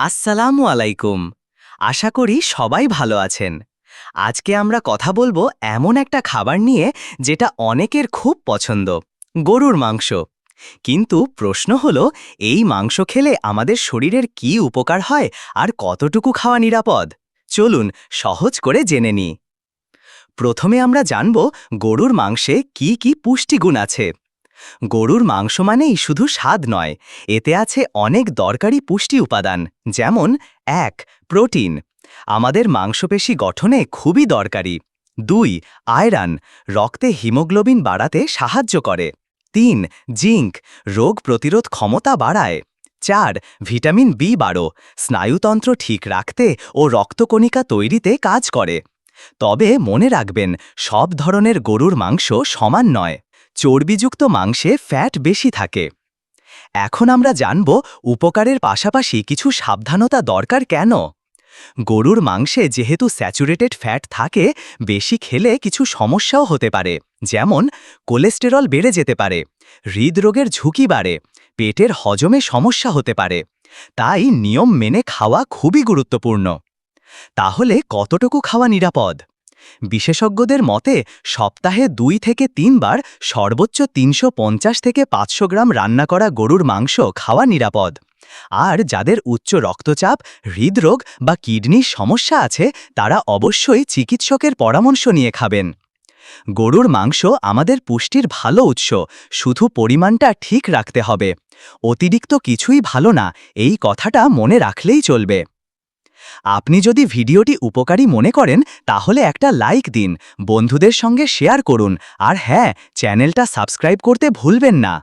আসসালামু আলাইকুম। আশা করি সবাই ভালো আছেন। আজকে আমরা কথা বলব এমন একটা খাবার নিয়ে যেটা অনেকের খুব পছন্দ, গরুর মাংস। কিন্তু প্রশ্ন হলো, এই মাংস খেলে আমাদের শরীরের কি উপকার হয় আর কতটুকু খাওয়া নিরাপদ? চলুন সহজ করে জেনে নিই। প্রথমে আমরা জানব গরুর মাংসে কি কি পুষ্টিগুণ আছে। গরুর মাংস মানেই শুধু স্বাদ নয়, এতে আছে অনেক দরকারি পুষ্টি উপাদান, যেমন এক, প্রোটিন। আমাদের মাংসপেশি গঠনে খুবই দরকারি। দুই, আয়রন, রক্তে হিমোগ্লোবিন বাড়াতে সাহায্য করে। তিন, জিঙ্ক, রোগ প্রতিরোধ ক্ষমতা বাড়ায়। চার, ভিটামিন বি বাড়ো, স্নায়ুতন্ত্র ঠিক রাখতে ও রক্তকণিকা তৈরিতে কাজ করে। তবে মনে রাখবেন, সব ধরনের গরুর মাংস সমান নয়। চর্বিযুক্ত মাংসে ফ্যাট বেশি থাকে। এখন আমরা জানব উপকারের পাশাপাশি কিছু সাবধানতা দরকার কেন? গরুর মাংসে যেহেতু স্যাচুরেটেড ফ্যাট থাকে, বেশি খেলে কিছু সমস্যাও হতে পারে, যেমন কোলেস্টেরল বেড়ে যেতে পারে, হৃদরোগের ঝুঁকি বাড়ে, পেটের হজমে সমস্যা হতে পারে, তাই নিয়ম মেনে খাওয়া খুবই গুরুত্বপূর্ণ। তাহলে কতটুকু খাওয়া নিরাপদ? বিশেষজ্ঞদের মতে, সপ্তাহে দুই থেকে তিনবার সর্বোচ্চ তিনশো পঞ্চাশ থেকে পাঁচশো গ্রাম রান্না করা গরুর মাংস খাওয়া নিরাপদ। আর যাদের উচ্চ রক্তচাপ, হৃদরোগ বা কিডনির সমস্যা আছে, তারা অবশ্যই চিকিৎসকের পরামর্শ নিয়ে খাবেন। গরুর মাংস আমাদের পুষ্টির ভালো উৎস, শুধু পরিমাণটা ঠিক রাখতে হবে। অতিরিক্ত কিছুই ভালো না, এই কথাটা মনে রাখলেই চলবে। আপনি যদি ভিডিওটি উপকারী মনে করেন, তাহলে একটা লাইক দিন, বন্ধুদের সঙ্গে শেয়ার করুন, আর হ্যাঁ চ্যানেলটা সাবস্ক্রাইব করতে ভুলবেন না।